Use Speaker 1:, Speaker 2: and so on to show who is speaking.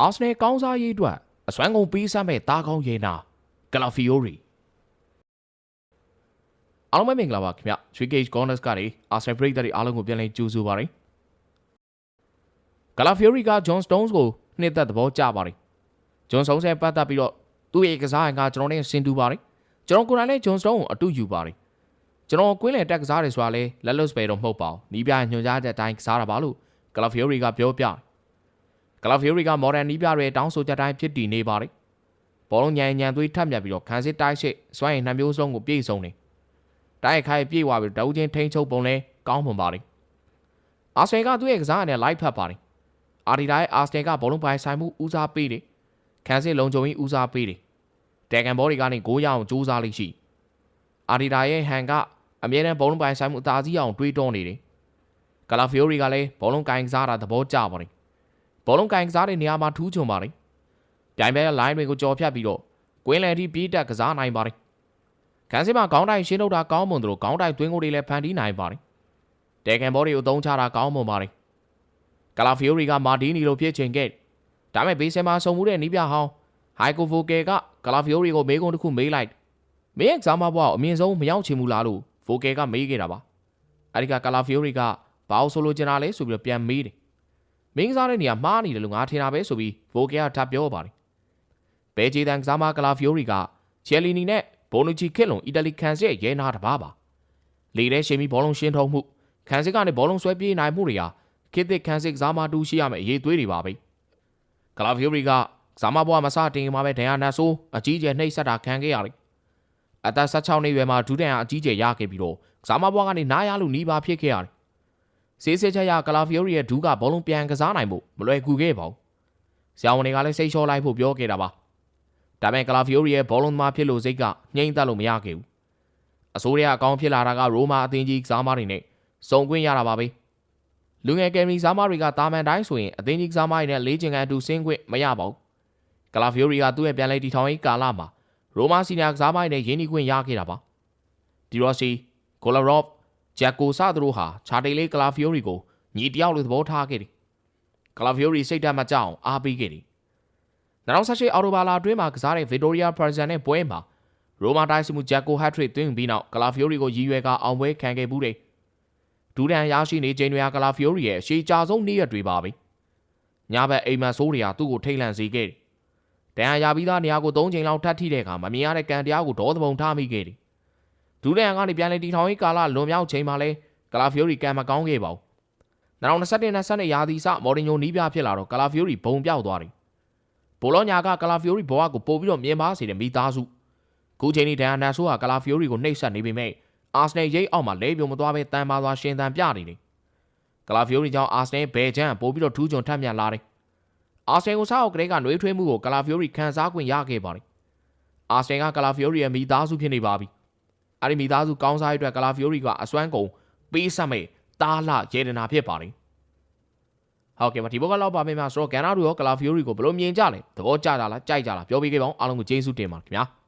Speaker 1: အာဆနယ်ကောင်းစားရေးအတွက်အစွမ်းကုန်ပေးစမ်းမဲ့တာကောင်းရဲနာကလာဖီယိုရီအားလုံးပဲမင်္ဂလာပါခင်ဗျ Three Gauge Corners ကနေအာဆနယ်ပရိသတ်တွေအားလုံးကိုပြန်လည်ကြိုဆိုပါရစေကလာဖီယိုရီက John Stones ကိုနှစ်သက်သဘောကျပါတယ် John Stones ရဲ့ပတ်သက်ပြီးတော့သူ့ရဲ့ကစားရင်ကကျွန်တော်နဲ့ဆင်တူပါတယ်ကျွန်တော်ကိုယ်တိုင်လည်း John Stones ကိုအတူယူပါတယ်ကျွန်တော်ကွင်းလည်တက်ကစားတယ်ဆိုတာလဲလက်လွတ်စပယ်တော့မဟုတ်ပါဘူးနီးပြညွှန်ကြားတဲ့အတိုင်းကစားတာပါလို့ကလာဖီယိုရီကပြောပြတယ် ကလာဖီယိုရီကမော်ဒန်နီးပြတွေတောင်းဆိုချက်တိုင်းဖြစ်တည်နေပါတယ်။ဘောလုံးညံညံသွေးထပ်မြတ်ပြီးတော့ခန်းစစ်တိုက်ရှိစွမ်းရည်နှမျိုးစုံကိုပြည့်စုံနေ။တိုက်ခိုက်ပြေးသွားပြီးတော့တအူးချင်းထိန်းချုပ်ပုံလဲကောင်းပုံပါတယ်။အာဆင်ကသူ့ရဲ့ကစားအနေနဲ့လိုက်ဖတ်ပါတယ်။အာဒီတိုင်းအာဆင်ကဘောလုံးပိုင်ဆိုင်မှုဦးစားပေးတယ်။ခန်းစစ်လုံခြုံရေးဦးစားပေးတယ်။ဒက်ကန်ဘော်ဒီကနေဂိုးရအောင်ကြိုးစားလိမ့်ရှိ။အာဒီတာရဲ့ဟန်ကအမြဲတမ်းဘောလုံးပိုင်ဆိုင်မှုအသာစီးအောင်တွေးတောနေတယ်။ကလာဖီယိုရီကလည်းဘောလုံးကင်ကစားတာသဘောကျပါတယ် ဘောလုံးကင်ကစားတဲ့နေရာမှာထူးချွန်ပါတယ်။ပြိုင်ပွဲလိုင်းတွေကိုကြော်ဖြတ်ပြီးတော့ကွင်းလယ်ထိပြေးတက်ကစားနိုင်ပါတယ်။ခန်းစင်းမှာခေါင်းတိုင်ရှင်းထုတ်တာကောင်းမွန်သလိုခေါင်းတိုင်သွင်းကိုတွေလည်းဖန်တီးနိုင်ပါတယ်။တဲကန်ဘောတွေကိုသုံးချတာကောင်းမွန်ပါတယ်။ကလာဖီယိုရီကမာဒီနီလိုဖြစ်ချိန်ခဲ့ဒါပေမဲ့ဘေးဆယ်မှာစုံမှုတဲ့နီးပြဟောင်းဟိုင်ကိုဖိုကယ်ကကလာဖီယိုရီကိုမေးခွန်းတစ်ခုမေးလိုက်မင်းကစားမဘွားကိုအမြင့်ဆုံးမရောက်ချင်ဘူးလားလို့ဖိုကယ်ကမေးခဲ့တာပါ။အဲဒီကကလာဖီယိုရီကဘာလို့ဆိုလိုချင်တာလဲဆိုပြီးတော့ပြန်မေးတယ် မင်းကစားတဲ့နေရာမှားနေတယ်လို့ငါထင်တာပဲဆိုပြီးဗိုကဲကထပ်ပြောပါတယ်။ဘဲဂျီတန်ကစားမကလာဖီယိုရီကချယ်လီနီနဲ့ဘိုနူချီခစ်လုံအီတလီကန်စစ်ရဲ့ရဲနာတပါပါ။လေထဲရှင်ပြီးဘောလုံးရှင်းထုံးမှုကန်စစ်ကနေဘောလုံးဆွဲပြေးနိုင်မှုတွေဟာခစ်သစ်ကန်စစ်ကစားမတူရှိရမယ့်အရေးသွေးတွေပါပဲ။ကလာဖီယိုရီကကစားမဘွားမစတင်မှာပဲဒန်ယာနာဆိုးအကြီးကျယ်နှိပ်စက်တာခံခဲ့ရတယ်။အသက်16နှစ်အရွယ်မှာဒူးတန်အကြီးကျယ်ရခဲ့ပြီးတော့ကစားမဘွားကနေနားရလို့နီးပါဖြစ်ခဲ့ရတယ် စေးစဲချက်ရကလာဖီယိုရီရဲ့ဒူးကဘောလုံးပြန်ကစားနိုင်ဖို့မလွယ်ကူခဲ့ပါဘူး။ဆရာဝန်တွေကလည်းစိတ်လျှော့လိုက်ဖို့ပြောခဲ့တာပါ။ဒါပေမဲ့ကလာဖီယိုရီရဲ့ဘောလုံးသမားဖြစ်လို့စိတ်ကငြိမ့်သက်လို့မရခဲ့ဘူး။အစိုးရအကောင်းဖြစ်လာတာကရိုမာအသင်းကြီးကစားမတွေနဲ့စုံကွင်းရတာပါပဲ။လူငယ်ကယ်မီကစားမတွေကတာမန်တိုင်းဆိုရင်အသင်းကြီးကစားမတွေနဲ့လေးချင်ကန်အတူဆင်းခွင့်မရပါဘူး။ကလာဖီယိုရီကသူ့ရဲ့ပြန်လဲတီထောင်ရေးကာလမှာရိုမာစီနီယာကစားမတွေနဲ့ရင်းနှီးခွင့်ရခဲ့တာပါ။ဒီရော့စီဂိုလာရော့ ဂျက်ကိုစသူတို့ဟာချာတေလေးကလာဖီယိုရီကိုညီတယောက်လိုသဘောထားခဲ့တယ်။ကလာဖီယိုရီစိတ်ဓာတ်မကြအောင်အားပေးခဲ့တယ်။2018အော်တိုဘာလာအတွင်းမှာကစားတဲ့ဗီတိုရီယာပါဇန်နဲ့ပွဲမှာရိုမာတိုင်းစမှုဂျက်ကိုဟက်ထရစ်သွင်းပြီးနောက်ကလာဖီယိုရီကိုရည်ရွယ်ကအောင်ပွဲခံခဲ့မှုတယ်။ဒူဒန်ရရှိနေချိန်တွေကကလာဖီယိုရီရဲ့ရှေးကြဆုံးနေ့ရက်တွေပါပဲ။ညဘက်အိမ်မန်ဆိုးတွေကသူ့ကိုထိတ်လန့်စေခဲ့တယ်။တန်ရာရပြီးသားနေရာကို၃ချိန်လောက်ထပ်ထိတဲ့အခါမမြင်ရတဲ့ကံတရားကိုဒေါသပုံထားမိခဲ့တယ်။ ဒူဒန်ကနေပြန်လေတီထောင်ရေးကာလလွန်မြောက်ချိန်မှာလဲကလာဖီယိုရီကံမကောင်းခဲ့ပါဘူး။2021 22ရာသီစမော်ဒင်ညိုနီးပြဖြစ်လာတော့ကလာဖီယိုရီဘုံပြောက်သွားတယ်။ဘိုလောညာကကလာဖီယိုရီဘဝကိုပို့ပြီးတော့မြင်ပါစေတဲ့မိသားစုခုချိန်ဒီဒန်အနာဆိုးဟာကလာဖီယိုရီကိုနှိပ်စက်နေပေမဲ့အာဆနယ်ရိတ်အောက်မှာလဲပြုံမသွားပဲတန်ပါသွားရှင်သန်ပြနေတယ်။ကလာဖီယိုရီကြောင့်အာဆနယ်ဘယ်ချမ်းပို့ပြီးတော့ထူးချွန်ထပ်မြတ်လာတယ်။အာဆနယ်ကိုစားအုပ်ကလေးကနှွေးထွေးမှုကိုကလာဖီယိုရီခံစား권ရခဲ့ပါတယ်။အာဆနယ်ကကလာဖီယိုရီရဲ့မိသားစုဖြစ်နေပါပြီ။ အဲဒီမိသားစုကောင်းစားရေးအတွက်ကလာဖီယိုရီကအစွမ်းကုန်ပေးဆက်မဲ့တားလှရေဒနာဖြစ်ပါတယ်။ဟုတ်ကဲ့ပါဒီဘက်ကလောက်ပါမယ်မှာဆိုတော့ကန်နာတို့ရောကလာဖီယိုရီကိုဘယ်လိုမြင်ကြလဲသဘောကျကြလားကြိုက်ကြလားပြောပြခဲ့ပါအောင်အားလုံးကိုကျေးဇူးတင်ပါတယ်ခင်ဗျာ။